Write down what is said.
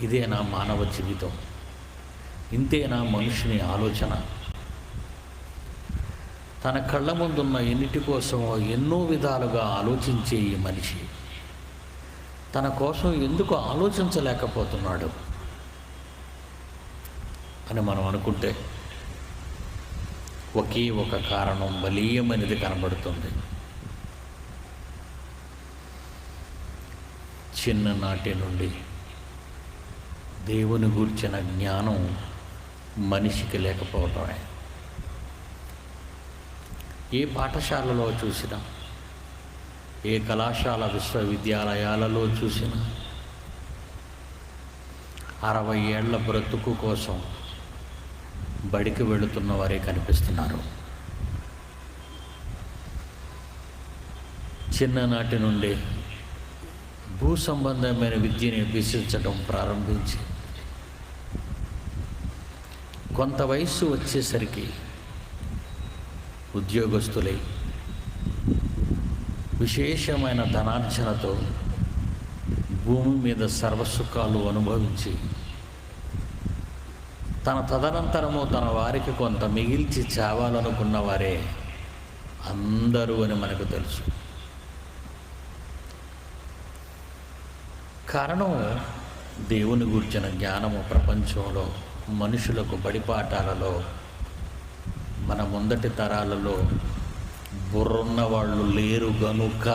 ఇదేనా మానవ జీవితం. ఇంతేనా మనుషుని ఆలోచన. తన కళ్ళ ముందున్న ఎన్నిటి కోసం ఎన్నో విధాలుగా ఆలోచించే ఈ మనిషి. తన కోసం ఎందుకు ఆలోచించలేకపోతున్నాడు? అని మనం అనుకుంటే ఒకే ఒక కారణం బలీయమైనది కనబడుతుంది. చిన్ననాటి నుండి దేవుని గూర్చిన జ్ఞానం మనిషికి లేకపోవటమే. ఏ పాఠశాలలో చూసినా ఏ కళాశాల విశ్వవిద్యాలయాలలో చూసినా అరవై ఏళ్ళ బ్రతుకు కోసం బడికి వెళుతున్న వారే కనిపిస్తున్నారు. చిన్ననాటి నుండి భూ సంబంధమైన విద్యని అభ్యసించడం ప్రారంభించి కొంత వయస్సు వచ్చేసరికి ఉద్యోగస్తులై విశేషమైన ధనార్జనతో భూమి మీద సర్వసుఖాలు అనుభవించి తన తదనంతరము తన వారికి కొంత మిగిల్చి చావాలనుకున్న వారే అందరూ అని మనకు తెలుసు. కారణం దేవుని గురించిన జ్ఞానము ప్రపంచంలో మనుషులకు బడిపాఠాలలో మన ముందటి తరాలలో బుర్రున్న వాళ్ళు లేరు గనుక